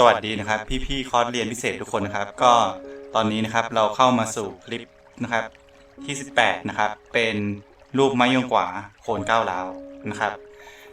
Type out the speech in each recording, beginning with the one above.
สวัสดีนะครับ พี่ๆคอร์สเรียนพิเศษทุกคนนะครับ ก็ตอนนี้นะครับเราเข้ามาสู่คลิปนะครับ ที่ 18 นะครับ เป็นรูปไม้ยงกว่าโคนก้าวร้าวนะครับ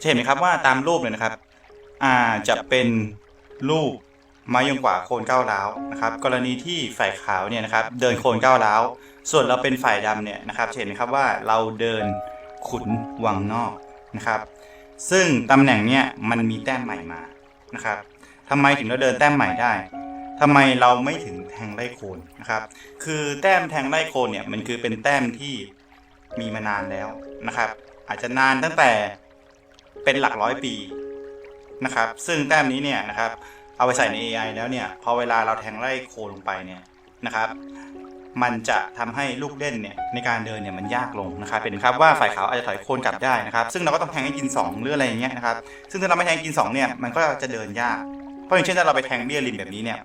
จะเห็นไหมครับว่าตามรูปเลยนะครับอ่าจะเป็นรูปไม้ยงกว่าโคนก้าวร้าวนะครับ กรณีที่ฝ่ายขาวเนี่ยนะครับ เดินโคนก้าวร้าวส่วนเราเป็นฝ่ายดำเนี่ยนะครับจะเห็นไหมครับว่าเราเดินขุนวังนอกนะครับ ซึ่งตำแหน่งเนี่ยมันมีแต้มใหม่มานะครับ ทำไมถึงเราเดินแต้มใหม่ได้ทำไมเราไม่ถึงแทงไล่โคนนะครับ คือแต้มแทงไล่โคนเนี่ยมันคือเป็นแต้มที่มีมานานแล้วนะครับ อาจจะนานตั้งแต่เป็นหลักร้อยปีนะครับ ซึ่งแต้มนี้เนี่ยนะครับ เอาไปใส่ใน AI แล้วเนี่ยพอเวลาเราแทงไล่โคนลงไปเนี่ยนะครับ มันจะทำให้ลูกเล่นเนี่ยในการเดินเนี่ยมันยากลงนะครับเป็นครับว่าฝ่ายขาวอาจจะถอยโคนกลับได้นะครับ ซึ่งเราก็ต้องแทงให้กิน 2 หรืออะไรอย่างเงี้ยนะครับ ซึ่งถ้าเราไม่แทงกิน2เนี่ยมันก็จะเดินยาก ราะอย่างเช่นถ้าเราไปแทงเบี้ยริมแบบนี้เนี่ย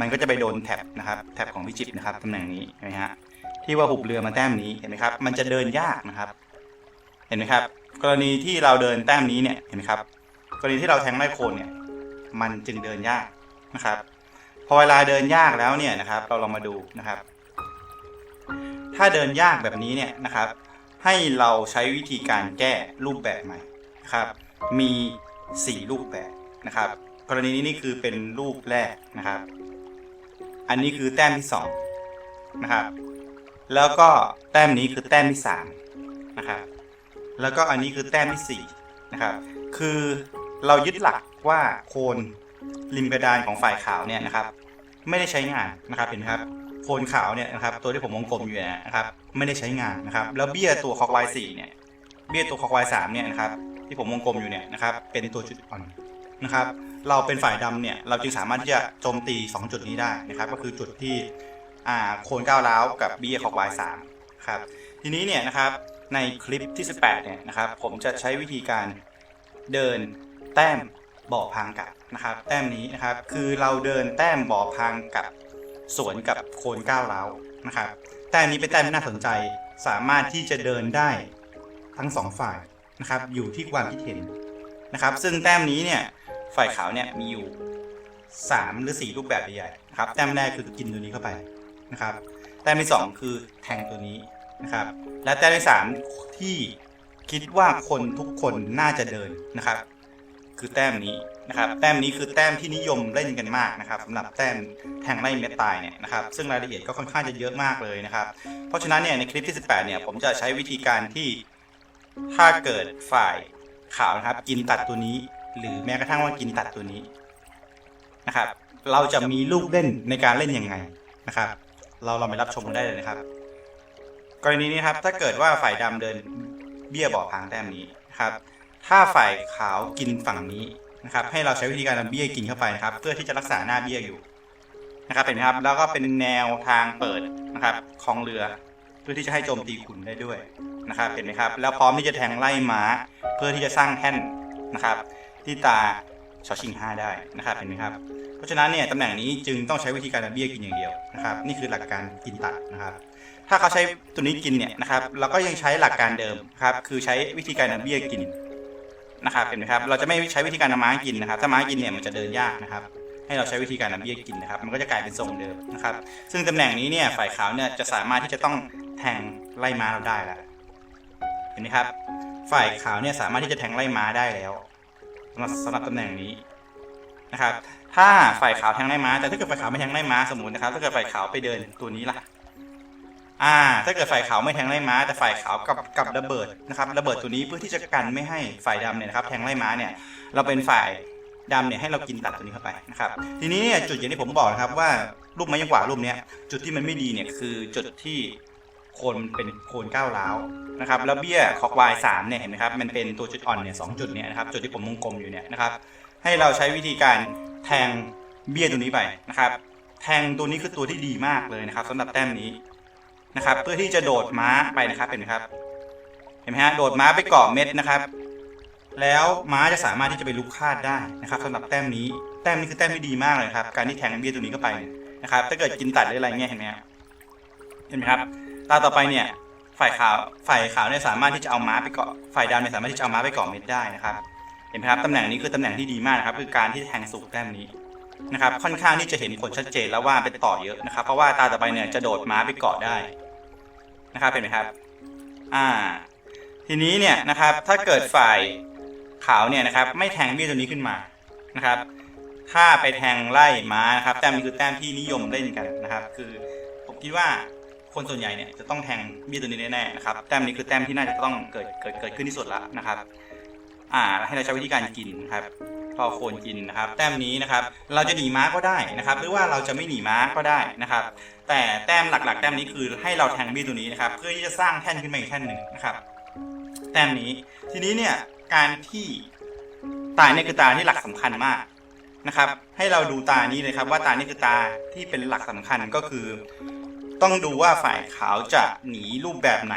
มันก็จะไปโดนแท็บนะครับ แท็บของพิจิตนะครับตำแหน่งนี้นไหมฮะ ที่ว่าหุบเรือมาแต้มนี้เห็นไหมครับ มันจะเดินยากนะครับ เห็นไหมครับ กรณีที่เราเดินแต้มนี้เนี่ย เห็นไหมครับ กรณีที่เราแทงไล่โคนเนี่ย มันจึงเดินยากนะครับ พอเวลาเดินยากแล้วเนี่ยนะครับ เราลองมาดูนะครับ ถ้าเดินยากแบบนี้เนี่ยนะครับ ให้เราใช้วิธีการแก้รูปแบบใหม่นะครับ มี 4 รูปแบบนะครับ กรณีนี้นี่คือเป็นรูปแรกนะครับ อันนี้คือแต้มที่2นะครับ แล้วก็แต้มนี้คือแต้มที่3นะครับแล้วก็อันนี้คือแต้มที่4นะครับ คือเรายึดหลักว่าโคนริมกระดานของฝ่ายขาวเนี่ยนะครับ ไม่ได้ใช้งานนะครับเห็นไหมครับโคนขาวเนี่ยนะครับ ตัวที่ผมวงกลมอยู่นะครับ ไม่ได้ใช้งานนะครับ แล้วเบี้ยตัวคอกวายสี่เนี่ยเบี้ยตัวคอกวายสามเนี่ยนะครับ ที่ผมวงกลมอยู่เนี่ยนะครับ เป็นตัวจุดอ่อน นะครับ เราเป็นฝ่ายดำเนี่ยเราจึงสามารถที่จะโจมตี 2 จุดนี้ได้นะครับ ก็คือจุดที่อ่าโคนก้าวร้าวกับเบี้ยคอกวายสามครับทีนี้เนี่ยนะครับในคลิปที่ 18เนี่ยนะครับผมจะใช้วิธีการเดินแต้มบ่อพางกับนะครับ แต้มนี้นะครับคือเราเดินแต้มบ่อพางกับสวนกับโคนก้าวร้าวนะครับ แต้มนี้เป็นแต้มที่น่าสนใจสามารถที่จะเดินได้ทั้งสองฝ่ายนะครับอยู่ที่ความคิดเห็นนะครับ ซึ่งแต้มนี้เนี่ย ฝ่ายขาวเนี่ยมีอยู่ 3 หรือ 4 รูปแบบใหญ่ๆนะครับแต้มแรกคือกินตัวนี้เข้าไปนะครับแต้มที่ 2 คือแทงตัวนี้นะครับและแต้มที่ 3 ที่คิดว่าคนทุกคนน่าจะเดินนะครับ คือแต้มนี้นะครับแต้มนี้คือแต้มที่นิยมเล่นกันมากนะครับสำหรับแต้มแทงไล่เม็ดตายเนี่ยนะครับซึ่งรายละเอียดก็ค่อนข้างจะเยอะมากเลยนะครับ เพราะฉะนั้นเนี่ยในคลิปที่ 18เนี่ยผมจะใช้วิธีการที่ถ้าเกิดฝ่ายขาวนะครับ กินตัดตัวนี้ หรือแม้กระทั่งว่ากินตัดตัวนี้นะครับ เราจะมีลูกเล่นในการเล่นยังไงนะครับ เราเราไปรับชมกันได้เลยนะครับ กรณีนี้ครับ ถ้าเกิดว่าฝ่ายดำเดินเบี้ยบ่อพางแต้มนี้นะครับ ถ้าฝ่ายขาวกินฝั่งนี้นะครับ ให้เราใช้วิธีการนำเบี้ยกินเข้าไปนะครับ เพื่อที่จะรักษาหน้าเบี้ยอยู่นะครับเห็นไหมครับแล้วก็เป็นแนวทางเปิดนะครับของเรือเพื่อที่จะให้โจมตีขุนได้ด้วยนะครับเห็นไหมครับ แล้วพร้อมที่จะแทงไล่ม้าเพื่อที่จะสร้างแท่นนะครับ ที่ตาชอชิงห้าได้นะครับเห็นไหมครับ เพราะฉะนั้นเนี่ยตำแหน่งนี้จึงต้องใช้วิธีการนำเบี้ยกินอย่างเดียวนะครับ นี่คือหลักการกินตัดนะครับ ถ้าเขาใช้ตัวนี้กินเนี่ยนะครับ เราก็ยังใช้หลักการเดิมครับ คือใช้วิธีการนำเบี้ยกินนะครับเห็นไหมครับ เราจะไม่ใช้วิธีการนำม้ากินนะครับ ถ้าม้ากินเนี่ยมันจะเดินยากนะครับ ให้เราใช้วิธีการนำเบี้ยกินนะครับ มันก็จะกลายเป็นทรงเดิมนะครับ ซึ่งตำแหน่งนี้เนี่ยฝ่ายขาวเนี่ยจะสามารถที่จะต้องแทงไล่ม้าเราได้แล้วเห็นไหมครับ ฝ่ายขาวเนี่ยสามารถที่จะแทงไล่ม้าได้แล้ว สำหรับสำหรับตำแหน่งนี้นะครับ ถ้าฝ่ายขาวแทงไล่ม้าแต่ถ้าเกิดฝ่ายขาวไม่แทงไล่ม้าสมมตินะครับ ถ้าเกิดฝ่ายขาวไปเดินตัวนี้ล่ะ อ่า ถ้าเกิดฝ่ายขาวไม่แทงไล่ม้า แต่ฝ่ายขาวกับกับระเบิดนะครับ ระเบิดตัวนี้เพื่อที่จะกันไม่ให้ฝ่ายดำเนี่ยนะครับ แทงไล่ม้าเนี่ย เราเป็นฝ่ายดำเนี่ยให้เรากินตัดตัวนี้เข้าไปนะครับ ทีนี้เนี่ยจุดอย่างที่ผมบอกนะครับว่ารูปไม้ยังกว่ารูปเนี้ยจุดที่มันไม่ดีเนี่ยคือจุดที่ คนเป็นโคนก้าวร้าวนะครับแล้วเบี้ยคอกวายสามเนี่ยเห็นไหมครับมันเป็นตัวจุดอ่อนเนี่ยสองจุดเนี่ยนะครับจุดที่ผมวงกลมอยู่เนี่ยนะครับให้เราใช้วิธีการแทงเบี้ยตัวนี้ไปนะครับแทงตัวนี้คือตัวที่ดีมากเลยนะครับสำหรับแต้มนี้นะครับ เพื่อที่จะโดดม้าไปนะครับเห็นไหมครับ เห็นไหมฮะโดดม้าไปเกาะเม็ดนะครับ แล้วม้าจะสามารถที่จะไปลุกคาดได้นะครับสำหรับแต้มนี้แต้มนี้คือแต้มที่ดีมากเลยครับการที่แทงเบี้ยตัวนี้เข้าไปนะครับ ถ้าเกิดกินตัดหรืออะไรเงี้ยเห็นไหมครับเห็นไหมครับ ตาต่อไปเนี่ยฝ่ายขาวฝ่ายขาวเนี่ยสามารถที่จะเอาม้าไปเกาะฝ่ายดำเนี่ยสามารถที่จะเอาม้าไปเกาะเม็ดได้นะครับ เห็นไหมครับตำแหน่งนี้คือตำแหน่งที่ดีมากนะครับคือการที่แทงสูงแต้มนี้นะครับค่อนข้างที่จะเห็นผลชัดเจนแล้วว่าเป็นต่อเยอะนะครับ เพราะว่าตาต่อไปเนี่ยจะโดดม้าไปเกาะได้นะครับเห็นไหมครับ อ่า ทีนี้เนี่ยนะครับ ถ้าเกิดฝ่ายขาวเนี่ยนะครับ ไม่แทงเบี้ยตัวนี้ขึ้นมานะครับ ถ้าไปแทงไล่ม้านะครับแต้มนี้คือแต้มที่นิยมเล่นกันนะครับ คือผมคิดว่า คนส่วนใหญ่เนี่ยจะต้องแทงเบี้ยตัวนี้แน่ๆนะครับแต้มนี้คือแต้มที่น่าจะต้องเกิดเกิดเกิดขึ้นที่สุดล้วนะครับ อ่าให้เราใช้วิธีการกินครับพอโคนกินนะครับ แต้มนี้นะครับ เราจะหนีม้าก็ได้นะครับ หรือว่าเราจะไม่หนีม้าก็ได้นะครับ แต่แต้มหลักๆ แต้มนี้คือให้เราแทงบี้ตัวนี้นะครับ เพื่อที่จะสร้างแท่นขึ้นมาอีกแท่นหนึ่งนะครับ แต้มนี้ ทีนี้เนี่ยการที่ตาเนี่ยคือตาที่หลักสำคัญมากนะครับ ให้เราดูตานี้เลยครับ ว่าตานี่คือตาที่เป็นหลักสำคัญก็คือ ต้องดูว่าฝ่ายขาวจะหนีรูปแบบไหน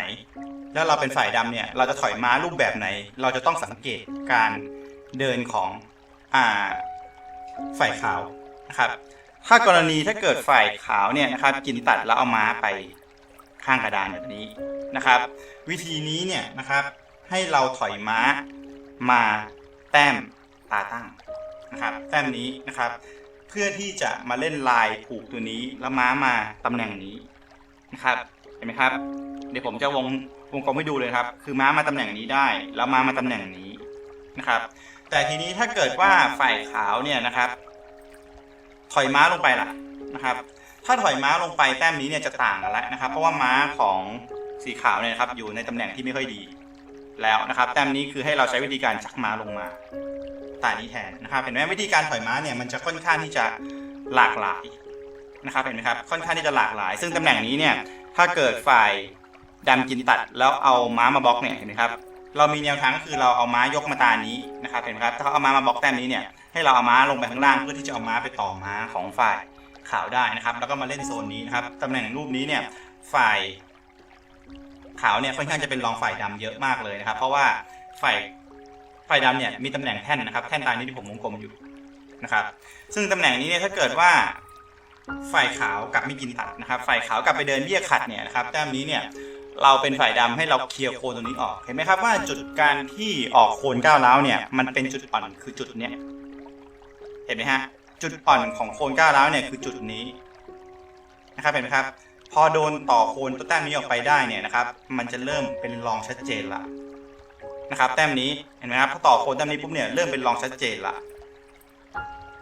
แล้วเราเป็นฝ่ายดำเนี่ย เราจะถอยม้ารูปแบบไหน เราจะต้องสังเกตการเดินของอ่าฝ่ายขาวนะครับ ถ้ากรณีถ้าเกิดฝ่ายขาวเนี่ยนะครับ กินตัดแล้วเอาม้าไปข้างกระดานแบบนี้นะครับ วิธีนี้เนี่ยนะครับให้เราถอยม้ามาแต้มตาตั้งนะครับแต้มนี้นะครับ เพื่อที่จะมาเล่นลายผูกตัวนี้แล้วม้ามาตำแหน่งนี้ นะครับ เห็นไหมครับ เดี๋ยวผมจะวงวงกลมให้ดูเลยครับ คือม้ามาตำแหน่งนี้ได้ แล้วม้ามาตำแหน่งนี้นะครับ แต่ทีนี้ถ้าเกิดว่าฝ่ายขาวเนี่ยนะครับ ถอยม้าลงไปล่ะนะครับ ถ้าถอยม้าลงไปแต้มนี้เนี่ยจะต่างกันแล้วนะครับ เพราะว่าม้าของสีขาวเนี่ยครับ อยู่ในตำแหน่งที่ไม่ค่อยดี แล้วนะครับ แต้มนี้คือให้เราใช้วิธีการชักม้าลงมาตานี้แทนนะครับ เห็นไหมวิธีการถอยม้าเนี่ยมันจะค่อนข้างที่จะหลากหลาย นะครับเห็นไหมครับค่อนข้างที่จะหลากหลาย ซึ่งตำแหน่งนี้เนี่ยถ้าเกิดฝ่ายดำกินตัดแล้วเอาม้ามาบล็อกเนี่ยเห็นไหมครับเรามีแนวทางก็คือเราเอาม้ายกมาตานี้นะครับเห็นไหมครับถ้าเขาเอาม้ามาบล็อกแต้มนี้เนี่ยให้เราเอาม้าลงไปข้างล่างเพื่อที่จะเอาม้าไปต่อม้าของฝ่ายขาวได้นะครับแล้วก็มาเล่นโซนนี้นะครับตำแหน่งรูปนี้เนี่ยฝ่ายขาวเนี่ยค่อนข้างจะเป็นรองฝ่ายดำเยอะมากเลยนะครับ เพราะว่าฝ่ายฝ่ายดำเนี่ยมีตำแหน่งแท่นนะครับ แท่นตานี้ที่ผมวงกลมอยู่นะครับ ซึ่งตำแหน่งนี้เนี่ยถ้าเกิดว่า ฝ่ายขาวกลับไม่กินตัดนะครับ ฝ่ายขาวกลับไปเดินเบี้ยขัดเนี่ยนะครับแต้มนี้เนี่ยเราเป็นฝ่ายดำให้เราเคลียร์โคนตรงนี้ออก เห็นไหมครับว่าจุดการที่ออกโคนก้าวร้าวเนี่ยมันเป็นจุดอ่อนคือจุดเนี้ยเห็นไหมฮะจุดอ่อนของโคนก้าวร้าวเนี่ยคือจุดนี้นะครับเห็นไหมครับ พอโดนต่อโคนตัวแต้มนี้ออกไปได้เนี่ยนะครับ มันจะเริ่มเป็นรองชัดเจนละนะครับ แต้มนี้เห็นไหมครับพอต่อโคนแต้มนี้ปุ๊บเนี่ยเริ่มเป็นรองชัดเจนละ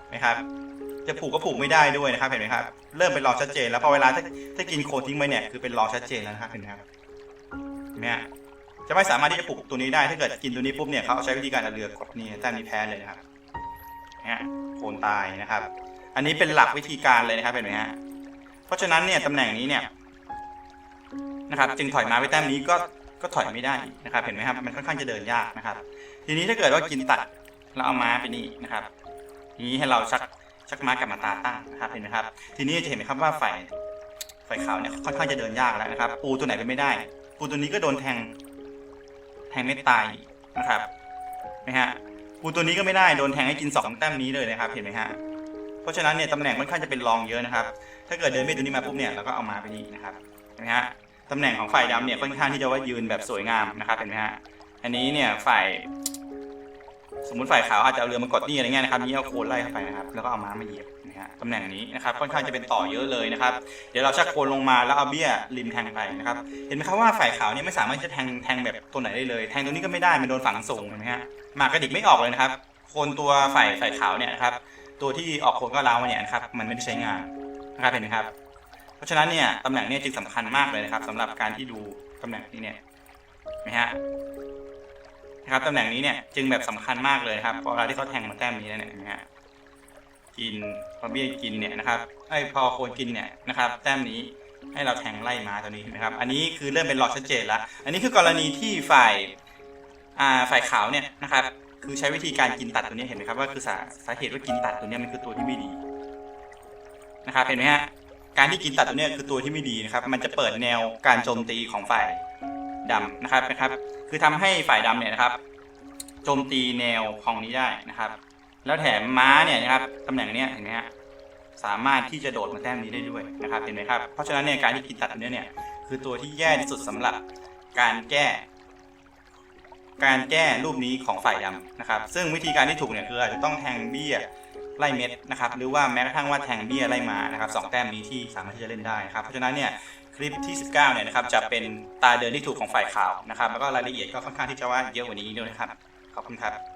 นไหมครับ จะผูกก็ผูกไม่ได้ด้วยนะครับ เห็นไหมครับ เริ่มเป็นรอชัดเจน แล้วพอเวลาถ้าถ้ากินโคทิ้งไปเนี่ยคือเป็นรอชัดเจนแล้วนะครับเห็นไหมครับเห็นไหมจะไม่สามารถที่จะปลูกตัวนี้ได้ถ้าเกิดกินตัวนี้ปุ๊บเนี่ยเขาใช้วิธีการเอาเรือกดนี่แต้มนี้แพ้เลยนะครับเนี่ยโคนตายนะครับ อันนี้เป็นหลักวิธีการเลยนะครับเห็นไหมฮะเพราะฉะนั้นเนี่ยตำแหน่งนี้เนี่ยนะครับ จึงถอยมาไปแต้มนี้ก็ก็ถอยไม่ได้นะครับ เห็นไหมครับมันค่อนข้างจะเดินยากนะครับ ทีนี้ถ้าเกิดว่ากินตัดแล้วเอาม้าไปนี่นะครับทีนี้ให้เราชัก ชักม้ากับมาตาตั้งนะครับเห็นไหมครับ ทีนี้จะเห็นไหมครับว่าฝ่ายฝ่ายขาวเนี่ยค่อนข้างจะเดินยากแล้วนะครับ ปูตัวไหนไปไม่ได้ ปูตัวนี้ก็โดนแทง แทงไม่ตายนะครับนไหมฮะปูตัวนี้ก็ไม่ได้โดนแทงให้กินสองแต้มนี้เลยนะครับ เห็นไหมฮะเพราะฉะนั้นเนี่ยตำแหน่งค่อนข้างจะเป็นรองเยอะนะครับ ถ้าเกิดเดินไม่ตัวนี้มาปุ๊บเนี่ยเราก็เอามาไปนี่นะครับเห็นไหมฮะตำแหน่งของฝ่ายดำเนี่ยค่อนข้างที่จะว่ายืนแบบสวยงามนะครับเห็นไหมฮะอันนี้เนี่ยฝ่าย สมมติฝ่ายขาวอาจจะเอาเรือมากดนี่อะไรเงี้ยนะครับนี่เอาโคนไล่เข้าไปนะครับ แล้วก็เอาม้ามาเหยียบนะฮะตำแหน่งนี้นะครับค่อนข้างจะเป็นต่อเยอะเลยนะครับ เดี๋ยวเราชักโคนลงมาแล้วเอาเบี้ยริมแทงไปนะครับ เห็นไหมครับว่าฝ่ายขาวเนี่ยไม่สามารถจะแทงแทงแบบตัวไหนได้เลย แทงตัวนี้ก็ไม่ได้มันโดนฝังสูงเห็นไหมฮะหมากกระดิกไม่ออกเลยนะครับโคนตัวฝ่ายฝ่ายขาวเนี่ยนะครับตัวที่ออกโคนก็ล้าวมาเนี่ยนะครับมันไม่ได้ใช้งานนะครับเห็นไหมครับ เพราะฉะนั้นเนี่ยตำแหน่งเนี่ยจึงสำคัญมากเลยนะครับสำหรับการที่ดูตำแหน่งนี้เนี่ยนไหมฮะ นะครับตำแหน่งนี้เนี่ยจึงแบบสำคัญมากเลยครับพอเวลาที่เขาแทงมาแต้มนี้แล้วเนี่ยนไหมฮะกินพอเบี้ยกินเนี่ยนะครับไอ้พอโคนกินเนี่ยนะครับแต้มนี้ให้เราแทงไล่มาตัวนี้นะครับ อันนี้คือเริ่มเป็นหลอดชัดเจนละอันนี้คือกรณีที่ฝ่ายอ่าฝ่ายขาวเนี่ยนะครับคือใช้วิธีการกินตัดตัวนี้เห็นไหมครับว่าคือสาสาเหตุว่ากินตัดตัวเนี้มันคือตัวที่ไม่ดีนะครับเห็นไหมฮะการที่กินตัดตัวเนี้คือตัวที่ไม่ดีนะครับ มันจะเปิดแนวการโจมตีของฝ่าย ดำนะครับนะครับ คือทำให้ฝ่ายดำเนี่ยนะครับโจมตีแนวของนี้ได้นะครับ แล้วแถมม้าเนี่ยนะครับตำแหน่งเนี้ยเห็นไหมฮะสามารถที่จะโดดมาแต้มนี้ได้ด้วยนะครับเห็นไหมครับเพราะฉะนั้นเนี่ยการที่กินตัดเนี้ยเนี่ยคือตัวที่แย่ที่สุดสำหรับการแก้ การแก้รูปนี้ของฝ่ายดำนะครับ ซึ่งวิธีการที่ถูกเนี่ยคืออาจจะต้องแทงเบี้ยไล่เม็ดนะครับหรือว่าแม้กระทั่งว่าแทงเบี้ยไล่มานะครับสองแต้มนี้ที่สามารถที่จะเล่นได้นะครับเพราะฉะนั้นเนี่ย ลิปที่ 19เนี่ยนะครับจะเป็นตาเดินที่ถูกของฝ่ายข่าวนะครับ แล้วก็รายละเอียดก็ค่อนข้างที่จะว่าเยอะกว่านี้ด้วยนะครับ ขอบคุณครับ